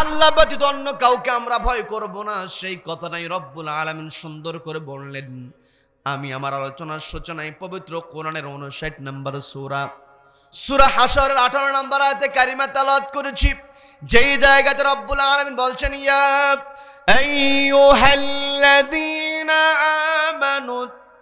আল্লাহ ব্যতীত অন্য কাউকে আমরা ভয় করব না। সেই কথাটাই রব্বুল আলামিন সুন্দর করে বললেন। আমি আমার আলোচনার সূচনায় পবিত্র কোরআনের উনষাট নম্বর সূরা, সুরা হাসরের 18 নম্বর আয়াতে কারিমা তালাত করেছি। যেই জায়গাতে রব্বুল আলামিন বলছেন, ইয়া আইয়ুহাল্লাযীনা আমানু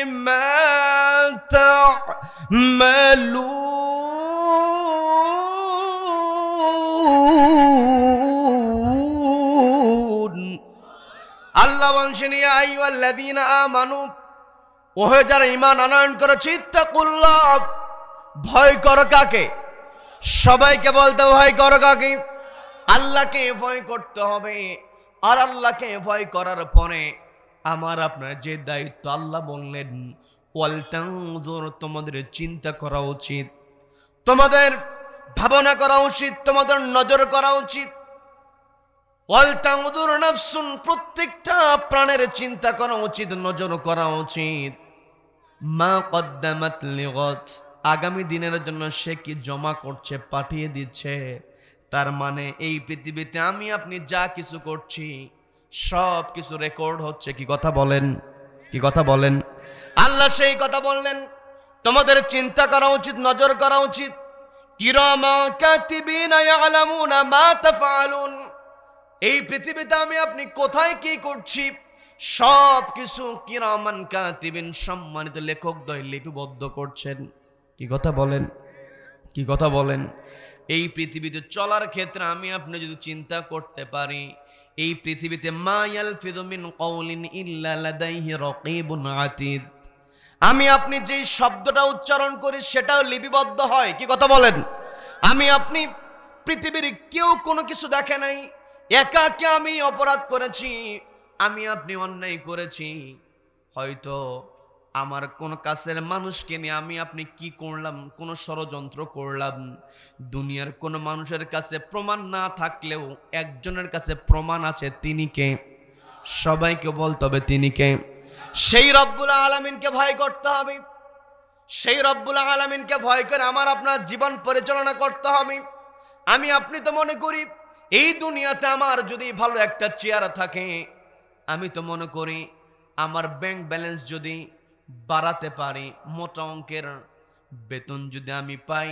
بما تعملون আল্লাহ বলছেন ইয়া আইয়ুহাল্লাযীনা আমানু ওহে যারা ঈমান আনয়ন করেছে ইত্তাকুল্লাহ ভয় করো কাকে সবাইকে বলতে ভয় করো কাকে আল্লাহকে ভয় করতে হবে আর আল্লাহকে ভয় করার পরে আমার আপনার যে দায়িত্ব আল্লাহ বললেন ওয়ালতানজুর তোমাদের চিন্তা করা উচিত, তোমাদের ভাবনা করা উচিত, তোমাদের নজর করা উচিত। ওয়ালতানজুর নাফসুন, প্রত্যেকটা প্রাণের চিন্তা করা উচিত, নজর করা উচিত। মা কদ্দামাত লিগত, আগামী দিনের জন্য সে কি জমা করছে, পাঠিয়ে দিচ্ছে? তার মানে এই পৃথিবীতে আমি, আপনি যা কিছু করছি সব কিছু রেকর্ড হচ্ছে। কি কথা বলেন? কি কথা বলেন? আল্লাহ সেই কথা বললেন, তোমাদের চিন্তা করা উচিত, নজর করা উচিত। এই পৃথিবীতে আমি আপনি কোথায় কি করছি? সব কিছু কিরামান কাতিবিন, সম্মানিত লেখক দয় লিপিবদ্ধ করছেন। কি কথা বলেন? কি কথা বলেন? এই পৃথিবীতে চলার ক্ষেত্রে আমি আপনি যদি চিন্তা করতে পারি, এই পৃথিবীতে মা ফিদমিন মিন কওলিন ইল্লা লাদাইহি রাকীবুন আতীদ। আমি আপনি যেই শব্দটা উচ্চারণ করি সেটাও লিপিবদ্ধ হয়। কি কথা বলেন? আমি আপনি পৃথিবীর কেউ কোনো কিছু দেখে নাই, একাকে আমি অপরাধ করেছি, আমি আপনি অন্যায় করেছি। হয়তো আমার কোন কাছের মানুষকে নিয়ে আমি আপনি কি করলাম? কোন ষড়যন্ত্র করলাম? দুনিয়ার কোন মানুষের কাছে প্রমাণ না থাকলেও একজনের কাছে প্রমাণ আছে তিনি কে? সবাইকে বলতে হবে তিনি কে? সেই রব্বুল আলমিনকে ভয় করতে হবে। সেই রব্বুল আলমিনকে ভয় করে আমার আপনার জীবন পরিচালনা করতে হবে। আমি, আপনি তো মনে করি এই দুনিয়াতে আমার যদি ভালো একটা চেয়ার থাকে, আমি তো মনে করি আমার ব্যাংক ব্যালেন্স যদি বাড়াতে পারি, মোটা অঙ্কের বেতন যদি আমি পাই,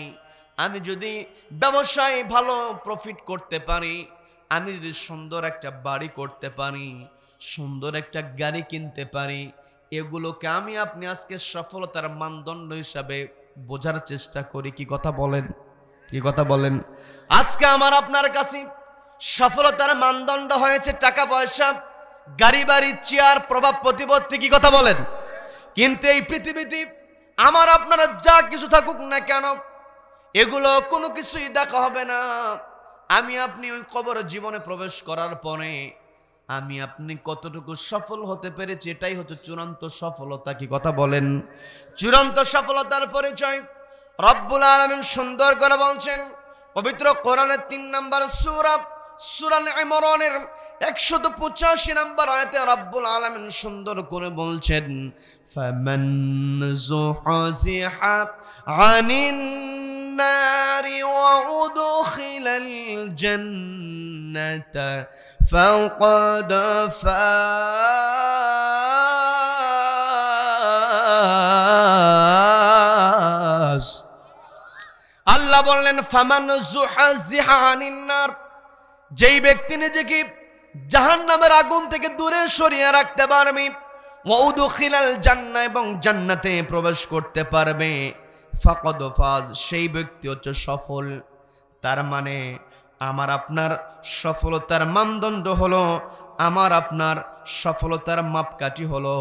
আমি যদি ব্যবসায় ভালো প্রফিট করতে পারি, আমি যদি সুন্দর একটা বাড়ি করতে পারি, সুন্দর একটা গাড়ি কিনতে পারি, এগুলোকে আমি আপনি আজকে সফলতার মানদণ্ড হিসাবে বোঝার চেষ্টা করি। কি কথা বলেন? কি কথা বলেন? আজকে আমার আপনার কাছে সফলতার মানদণ্ড হয়েছে টাকা পয়সা, গাড়ি বাড়ি, চেয়ার, প্রভাব প্রতিপত্তি, কি কথা বলেন? কিন্তু এই পৃথিবীতে আমার, আপনারা যা কিছু থাকুক না কেন, এগুলো কোনো কিছুই দেখা হবে না। আমি আপনি ওই কবর জীবনে প্রবেশ করার পরে আমি আপনি কতটুকু সফল হতে পেরেছি, এটাই হচ্ছে চূড়ান্ত সফলতা। কি কথা বলেন? চূড়ান্ত সফলতার পরিচয় রব্বুল আলমিন সুন্দর করে বলছেন, পবিত্র কোরআনের তিন নম্বর সুরাব সুরান ইমরানের একশত পঁচাশি নম্বর আয়তে রাব্বুল আলামিন সুন্দর করে বলছেন, ফামান আনিন ফাজ। আল্লাহ বললেন, ফমান জুহা জিহানিন্নার যেই ব্যক্তি নিজেকে জাহান নামের আগুন থেকে দূরে সরিয়ে রাখতে পারবে ওউদুখিলাল জান্নাহ এবং জান্নাতে প্রবেশ করতে পারবে। ফাকদ সেই ব্যক্তি হচ্ছে সফল। তার মানে আমার আপনার সফলতার মানদণ্ড হলো, আমার আপনার সফলতার মাপকাঠি হলো,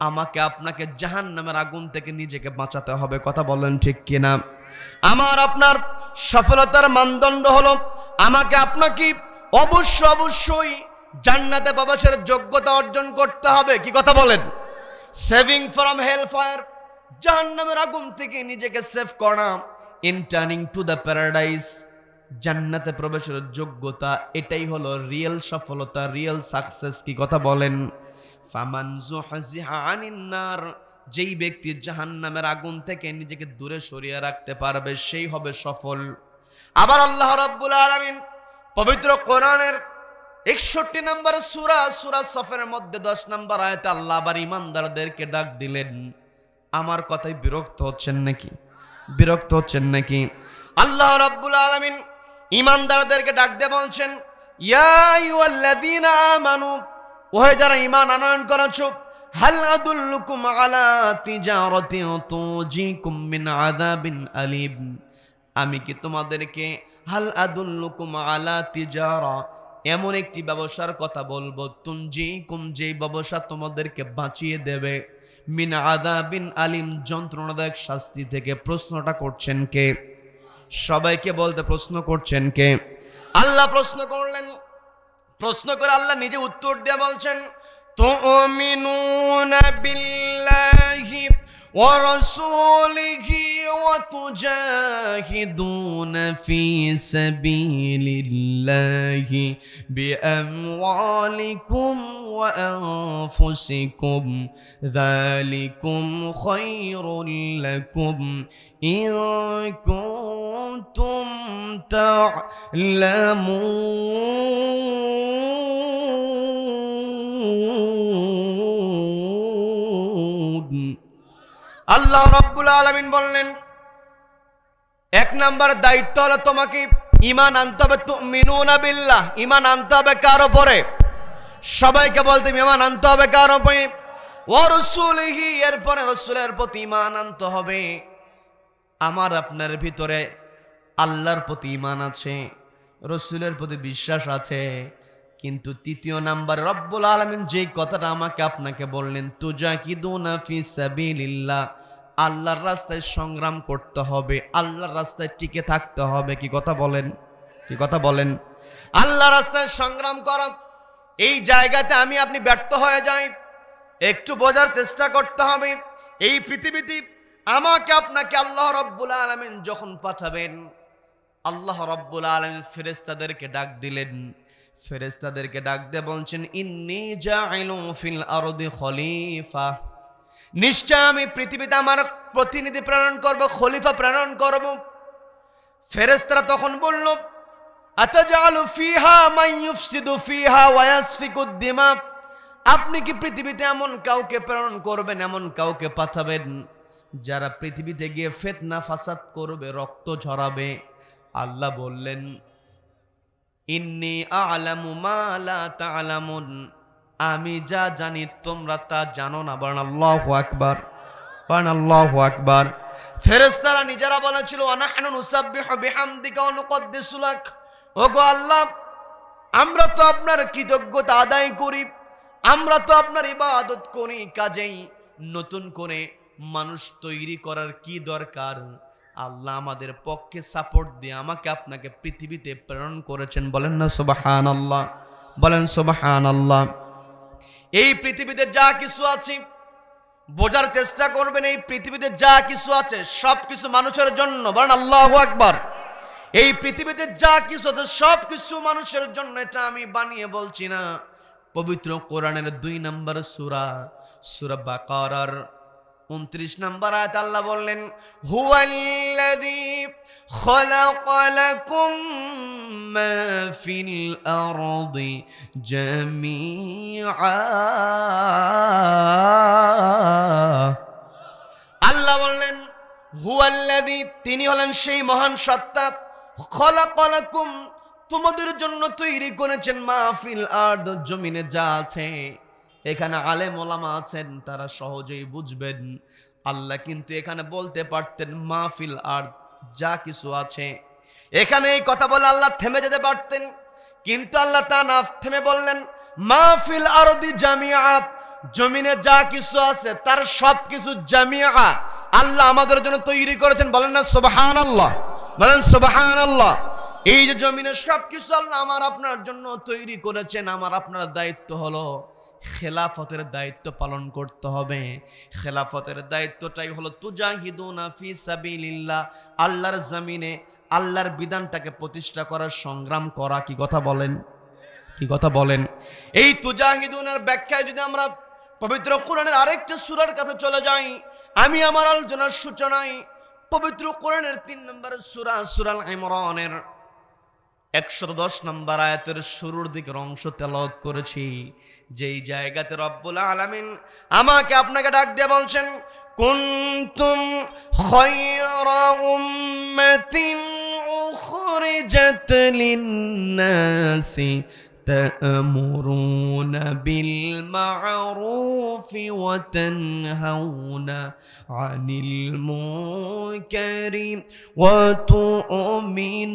আমাকে আপনাকে জাহান নামের আগুন থেকে নিজেকে বাঁচাতে হবে। কথা বলেন ঠিক কিনা? আমার আপনার সফলতার মানদণ্ড হলো আমাকে আপনাকে অবশ্য অবশ্যই জান্নাতে প্রবেশের যোগ্যতা অর্জন করতে হবে। কি কথা বলেন? সেভিং ফ্রম হেল ফায়ার জাহান্নামের আগুন থেকে নিজেকে সেভ করা in turning to the paradise জান্নাতে প্রবেশের যোগ্যতা, এটাই হলো রিয়েল সফলতা রিয়েল সাকসেস কি কথা বলেন? ফামান নার, যেই ব্যক্তি জাহান্নামের আগুন থেকে নিজেকে দূরে সরিয়ে রাখতে পারবে, সেই হবে সফল। আবার আল্লাহ রাব্বুল আলামিন পবিত্র কোরআনের একষট্টি নম্বর সুরা সুরা সফের মধ্যে দশ নম্বর আয়তে আল্লাহ আবার ইমানদারদেরকে ডাক দিলেন। আমার কথায় বিরক্ত হচ্ছেন নাকি? বিরক্ত হচ্ছেন নাকি? আল্লাহ রাব্বুল আলামিন ইমানদারদেরকে ডাক দিয়ে বলছেন আমানু, ওহে যারা ঈমান আনয়ন করেছ, হাল আদুল্লুকুম আলা তিজারাতিন তুজিকুম মিন আযাবিন আলিম? আমি কি তোমাদেরকে, হাল আদুল্লুকুম আলা তিজারা এমন একটি ব্যবসার কথা বলব তুমজি কুম যে ব্যবসা তোমাদেরকে বাঁচিয়ে দেবে। মিন আদা বিন আলিম যন্ত্রণাদায়ক শাস্তি থেকে প্রশ্নটা করছেন কে? সবাইকে বলতে প্রশ্ন করছেন কে? আল্লাহ প্রশ্ন করলেন। প্রশ্ন করে আল্লাহ নিজে উত্তর দিয়ে বলছেন, তুমিনুনা বিল্লাহি ওয়া রাসূলিহি وتجاهدون في سبيل الله بأموالكم وأنفسكم ذلكم خير لكم إن كنتم تعلمون আল্লাহ রব্বুল আলমিন বললেন এক নাম্বার দায়িত্ব হলো তোমাকে ইমান আনতে হবে মিনুনা বিল্লাহ। ইমান আনতে হবে কার উপরে? সবাইকে বলতে ইমান আনতে হবে কার উপরে? ও রসুলহি, এরপরে রসুলের প্রতি ইমান আনতে হবে। আমার আপনার ভিতরে আল্লাহর প্রতি ইমান আছে, রসুলের প্রতি বিশ্বাস আছে, কিন্তু তৃতীয় নাম্বার, রব্বুল আলমিন যে কথাটা আমাকে আপনাকে বললেন তুজা কি ফি সাবিলিল্লাহ আল্লাহর রাস্তায় সংগ্রাম করতে হবে, আল্লাহর রাস্তায় টিকে থাকতে হবে। কি কথা বলেন? কি কথা বলেন? আল্লাহ রাস্তায় সংগ্রাম করা। এই জায়গাতে আমি আপনি ব্যর্থ হয়ে যাই। একটু বোঝার চেষ্টা করতে হবে। এই পৃথিবীতে আমাকে আপনাকে আল্লাহ রব্বুল আলমিন যখন পাঠাবেন, আল্লাহ রব্বুল আলমিন ফেরেস্তাদেরকে ডাক দিলেন। ফেরেস্তাদেরকে ডাক দিয়ে বলছেন, ইন্নি জাইলু ফিল আরদি খলিফা। নিশ্চয় আমি পৃথিবীতে আমার প্রতিনিধি প্রেরণ করব, খলিফা প্রেরণ করব। ফেরেস্তারা তখন বলল আপনি কি পৃথিবীতে এমন কাউকে প্রেরণ করবেন, এমন কাউকে পাঠাবেন যারা পৃথিবীতে গিয়ে ফেতনা, ফাসাদ করবে, রক্ত ঝরাবে? আল্লাহ বললেন, ইন্নি আলামু মা লা তা'লামুন। আমি যা জানি তোমরা তা জানো না। বলেন আল্লাহু আকবার। বলেন আল্লাহু আকবার। ফেরেশতারা নিজেরা বলেছিল ওগো আল্লাহ, আমরা তো আপনার কৃতজ্ঞতা আদায় করি। আমরা তো আপনার ইবাদত করি, কাজেই নতুন করে মানুষ তৈরি করার কি দরকার? আল্লাহ আমাদের পক্ষে সাপোর্ট দিয়ে আমাকে আপনাকে পৃথিবীতে প্রেরণ করেছেন। বলেন না সুবাহান আল্লাহ বলেন সুবাহান আল্লাহ এই পৃথিবীতে যা কিছু আছে, বোঝার চেষ্টা করবেন, এই পৃথিবীতে যা কিছু আছে সব কিছু মানুষের জন্য। বলেন আল্লাহ আকবার। এই পৃথিবীতে যা কিছু আছে সব কিছু মানুষের জন্য, এটা আমি বানিয়ে বলছি না। পবিত্র কোরআনের দুই নম্বর সুরা সুরা বাকারার উনত্রিশ নম্বর আয়াত আল্লাহ বললেন, হুয়াল্লাযী খালাকা মা ফিল আরদি জামিআ আল্লাহ বললেন হুয়াল্লাযী তিনি হলেন সেই মহান সত্তা। খালাকা লাকুম তোমাদের জন্য তৈরি করেছেন মাহফিল আর্দ, জমিনে যা আছে। এখানে আলেম ওলামা আছেন, তারা সহজেই বুঝবেন। আল্লাহ কিন্তু এখানে বলতে পারতেন মাহফিল আর যা কিছু আছে। এখানে এই কথা বলে আল্লাহ থেমে যেতে পারতেন। কিন্তু আল্লাহ তা না থেমে বললেন মাহফিল আরদি জামিয়াত জমিনে যা কিছু আছে তার সব কিছু জামিয়া আল্লাহ আমাদের জন্য তৈরি করেছেন। বলেন না সুবাহান আল্লাহ বলেন সুবাহান আল্লাহ এই যে জমিনের সবকিছু আল্লাহ আমার আপনার জন্য তৈরি করেছেন, আমার আপনার দায়িত্ব হলো খেলাফতের দায়িত্ব পালন করতে হবে। খেলাফতের দায়িত্বটাই হলো তুজাহিদুনা ফি সাবিলিল্লাহ, আল্লাহর জমিনে আল্লাহর বিধানটাকে প্রতিষ্ঠা করার সংগ্রাম করা, কি কথা বলেন? কি কথা বলেন? এই তুজাহিদুনের ব্যাখ্যায় যদি আমরা পবিত্র কোরআনের আরেকটা সুরার কাছে চলে যাই, আমি আমার আলোচনার সূচনায় পবিত্র কোরআনের তিন নম্বর সূরা, সূরাল ইমরানের একশো দশ নম্বর আয়াতের শুরুর দিকের অংশ তেলাওয়াত করেছি। যেই জায়গাতে রব্বুল আলামিন আমাকে আপনাকে ডাক দিয়ে বলছেন, কুনতুম খায়রা উম্মাতিন উখরিজাত লিন-নাসি تأمرون بالمعروف وتنهون عن المنكر وتؤمنون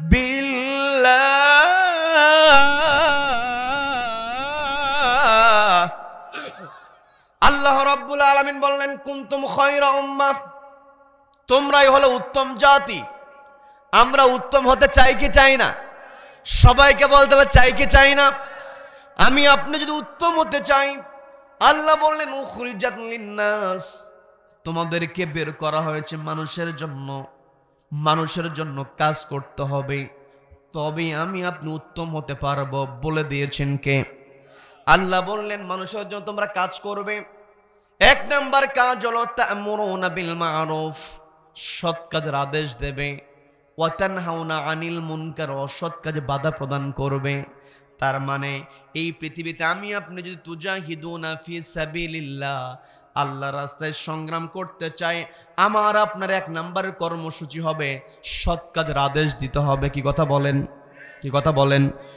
بالله আল্লাহ রাব্বুল আলামিন বললেন কুনতুম খায়রা উম্মাহ তোমরাই হলো উত্তম জাতি। আমরা উত্তম হতে চাই কি চাই না? সবাইকে বলতে হবে, চাই কি চাই না? আমি আপনি যদি উত্তম হতে চাই, আল্লাহ বললেন লিন্নাস। তোমাদেরকে বের করা হয়েছে মানুষের জন্য। মানুষের জন্য কাজ করতে হবে। তবে আমি আপনি উত্তম হতে পারব বলে দিয়েছেন কে? আল্লাহ বললেন, মানুষের জন্য তোমরা কাজ করবে। এক নাম্বার কাজ হলো তা'মুরুনা বিল মা'রুফ। সৎ কাজের আদেশ দেবে। ওয়াতান হাওনা আনিল মুনকার, অসৎ কাজে বাধা প্রদান করবে। তার মানে এই পৃথিবীতে আমি আপনি যদি তুজাহিদুনা ফি সাবিলিল্লাহ আল্লাহ রাস্তায় সংগ্রাম করতে চাই, আমার আপনার এক নাম্বারের কর্মসূচি হবে সৎ কাজের আদেশ দিতে হবে। কি কথা বলেন? কি কথা বলেন?